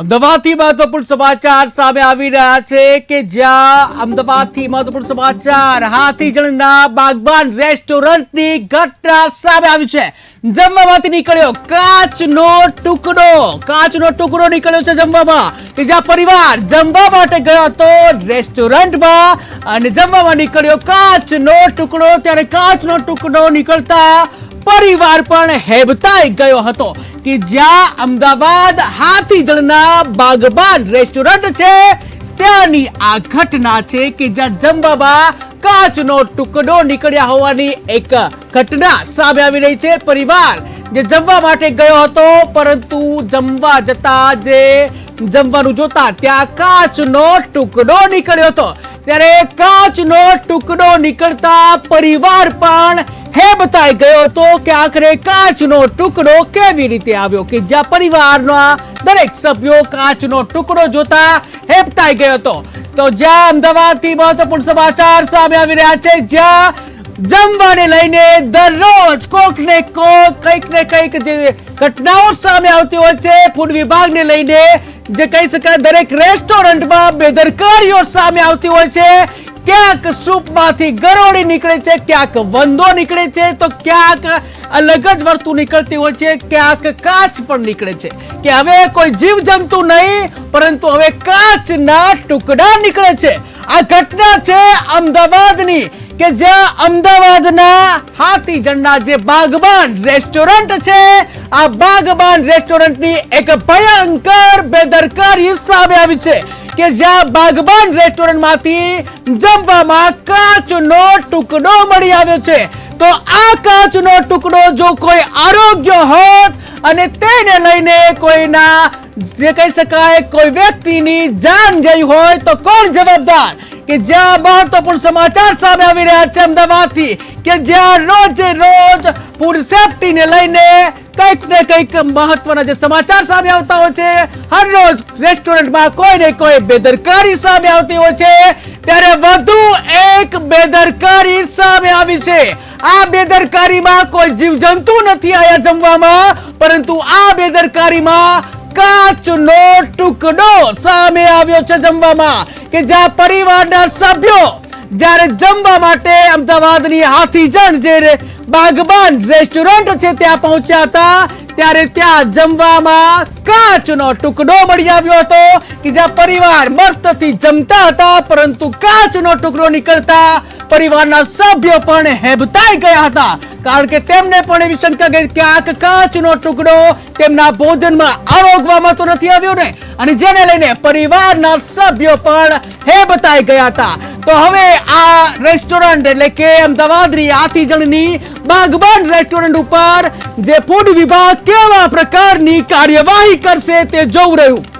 અમદાવાદથી મહત્વપૂર્ણ સમાચાર સામે આવી રહ્યા છે કે જ્યાં અમદાવાદથી મહત્વપૂર્ણ સમાચાર હાથીજણના બાગબાન રેસ્ટોરન્ટની ઘટના સામે આવી છે. જમવામાંથી નીકળ્યો કાચનો ટુકડો. કાચનો ટુકડો નીકળ્યો છે જમવામાં. કે જ્યાં પરિવાર જમવા માટે ગયો હતો રેસ્ટોરન્ટમાં અને જમવામાં નીકળ્યો કાચનો ટુકડો. ત્યારે કાચનો ટુકડો નીકળતા પરિવાર પણ હેબતાઈ ગયો હતો. કે જ્યાં અમદાવાદ હાથીજળના બાગબાન રેસ્ટોરન્ટ છે, ત્યાંની આ ઘટના છે કે જ્યાં જમવામાં કાચનો ટુકડો નીકળ્યા હોવાની એક ઘટના સામે આવી રહી છે. પરિવાર જે જમવા માટે ગયો હતો, પરંતુ જમવા જતા જે જમવાનું જોતા ત્યાં કાચનો ટુકડો નીકળ્યો હતો. ત્યારે કાચનો ટુકડો નીકળતા પરિવાર પણ હેબતાઈ ગયો હતો કે આખરે કાચનો ટુકડો કેવી રીતે આવ્યો કે જ્યાં પરિવારના દરેક સભ્યો કાચનો ટુકડો જોતા હેબતાઈ ગયો હતો તો જ્યાં અમદાવાદથી મહત્વપૂર્ણ સમાચાર સામે આવી રહ્યા છે, જ્યાં જમવાને લઈને દરરોજ કોક ને કોક, કંઈક ને કંઈક જે ઘટનાઓ સામે આવતી હોય છે, ફૂડ વિભાગને લઈને જે કહી શકાય દરેક રેસ્ટોરન્ટમાં બેદરકારીઓ સામે આવતી હોય છે ક્યાંક સૂપમાંથી ગરોળી નીકળે છે, ક્યાંક વંદો નીકળે છે, તો ક્યાંક અલગ જ વર્તુ નીકળતી હોય છે, ક્યાંક કાચ પણ નીકળે છે કે હવે કોઈ જીવ જંતુ નહીં, પરંતુ હવે કાચના ટુકડા નીકળે છે. આ ઘટના છે અમદાવાદની. કે જ્યાં અમદાવાદના હાથીજણના જે બાગબાન રેસ્ટોરન્ટ છે, આ બાગબાન રેસ્ટોરન્ટની એક ભયંકર બેદરકારી સામે આવી છે કે જ્યાં બાગબાન રેસ્ટોરન્ટમાંથી જમવામાં કાચનો ટુકડો મળી આવ્યો છે. તો આ કાચનો ટુકડો જો કોઈ આરોગ્ય હોત અને તેને લઈને કોઈના જે કહી શકાય કોઈ વ્યક્તિની જાન જઈ હોય તો કોણ જવાબદાર? કે જ્યાં મહત્વપૂર્ણ સમાચાર સામે આવી રહ્યા છે અમદાવાદથી, કે જ્યાં રોજ રોજ ફૂડ સેફટીને લઈને કંઈક ને કંઈક મહત્વના જે સમાચાર સામે આવતા હોય છે, હર રોજ રેસ્ટોરન્ટમાં કોઈ ને કોઈ બેદરકારી સામે આવતી હોય છે, ત્યારે વધુ એક બેદરકારી સામે આવી છે. આ બેદરકારીમાં કોઈ જીવજંતુ નથી આયા જમવામાં, પરંતુ આ બેદરકારીમાં કાચનો ટુકડો સામે આવ્યો છે જમવામાં. કે જ્યાં પરિવારના સભ્યો જ્યારે જમવા માટે અમદાવાદની હાથીજણ જે બાગબાન રેસ્ટોરન્ટ છે ત્યાં પહોંચ્યા હતા, ત્યારે ત્યાં જમવામાં કાચનો ટુકડો મળી આવ્યો હતો કે જ્યાં પરિવાર મસ્તથી જમતા હતા, પરંતુ કાચનો ટુકડો નીકળતા પરિવારના સભ્યો પણ હેબતાઈ ગયા હતા. કારણ કે તેમને પણ એવી શંકા ગઈ કે ક્યાંક કાચનો ટુકડો તેમના ભોજનમાં આરોગવામાં તો નથી આવ્યો ને? અને જેને લઈને પરિવારના સભ્યો પણ હેબતાઈ ગયા હતા. તો હવે આ રેસ્ટોરન્ટ એટલે કે અમદાવાદની આથીજણની બાગબાન રેસ્ટોરન્ટ ઉપર જે ફૂડ વિભાગ કેવા પ્રકારની કાર્યવાહી કરશે તે જોવું રહ્યું.